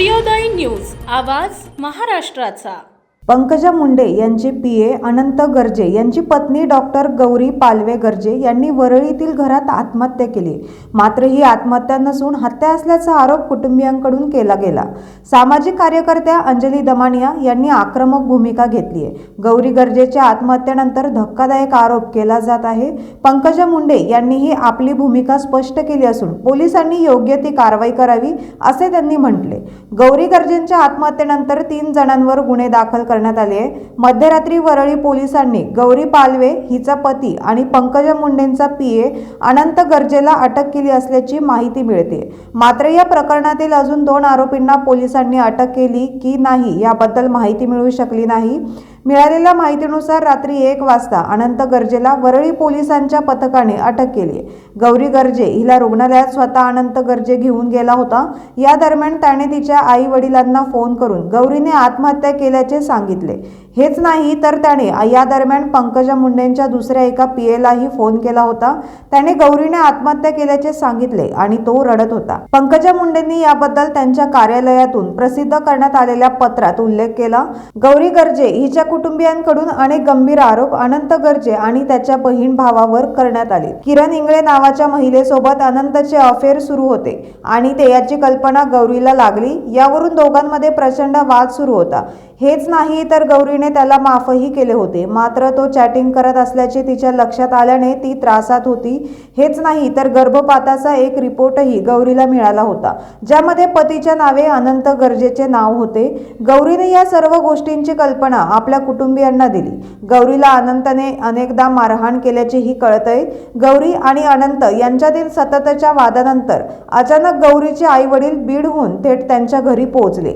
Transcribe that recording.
सूर्योदय न्यूज आवाज महाराष्ट्राचा. पंकजा मुंडे यांचे पी ए अनंत गर्जे यांची पत्नी डॉक्टर गौरी पालवे गर्जे यांनी वरळीतील घरात आत्महत्या केली. मात्र ही आत्महत्या नसून हत्या असल्याचा आरोप कुटुंबियांकडून केला गेला. सामाजिक कार्यकर्त्या अंजली दमानिया यांनी आक्रमक भूमिका घेतली आहे. गौरी गर्जेच्या आत्महत्येनंतर धक्कादायक आरोप केला जात आहे. पंकजा मुंडे यांनीही आपली भूमिका स्पष्ट केली असून पोलिसांनी योग्य ती कारवाई करावी असे त्यांनी म्हटले. गौरी गर्जेंच्या आत्महत्येनंतर तीन जणांवर गुन्हे दाखल करण्यात आले आहे. मध्यरात्री वरळी पोलिसांनी गौरी पालवे हिचा पती आणि पंकजा मुंडेंचा पीए अनंत गर्जेला अटक केली असल्याची माहिती मिळते. मात्र या प्रकरणातील अजून दोन आरोपींना पोलिसांनी अटक केली की नाही याबद्दल माहिती मिळू शकली नाही. मिळालेल्या माहितीनुसार रात्री एक वाजता अनंत गर्जेला वरळी पोलिसांच्या पथकाने अटक केली. गौरी गर्जे हिला रुग्णालयात स्वतः अनंत गर्जे घेऊन गेला होता. या दरम्यान त्याने तिच्या आई वडिलांना फोन करून गौरीने आत्महत्या केल्याचे सांगितले. हेच नाही तर त्याने या दरम्यान पंकजा मुंडेंच्या दुसऱ्या एका पीएलाही फोन केला होता. त्याने गौरीने आत्महत्या केल्याचे सांगितले आणि तो रडत होता. पंकजा मुंडेंनी याबद्दल त्यांच्या कार्यालयातून प्रसिद्ध करण्यात आलेल्या पत्रात उल्लेख केला. गौरी गर्जे हिच्या कुटुंबियांकडून अनेक गंभीर आरोप अनंत गर्जे आणि त्याच्या बहीण भावावर करण्यात आले. किरण इंगळे नावाच्या महिलेसोबत अनंतचे अफेअर सुरू होते आणि ते याची कल्पना गौरीला लागली. यावरून दोघांमध्ये प्रचंड वाद सुरू होता. हेच नाही तर गौरीने त्याला माफही केले होते. मात्र तो चॅटिंग करत असल्याचे तिच्या लक्षात आल्याने ती त्रासात होती. हेच नाही तर गर्भपाताचा एक रिपोर्टही गौरीला मिळाला होता ज्यामध्ये पतीच्या नावे अनंत गरजेचे नाव होते. गौरीने या सर्व गोष्टींची कल्पना आपल्या कुटुंबियांना दिली. गौरीला अनंतने अनेकदा मारहाण केल्याचेही कळतंय गौरी आणि अनंत यांच्यातील सततच्या वादानंतर अचानक गौरीचे आई वडील बीडहून थेट त्यांच्या घरी पोहोचले.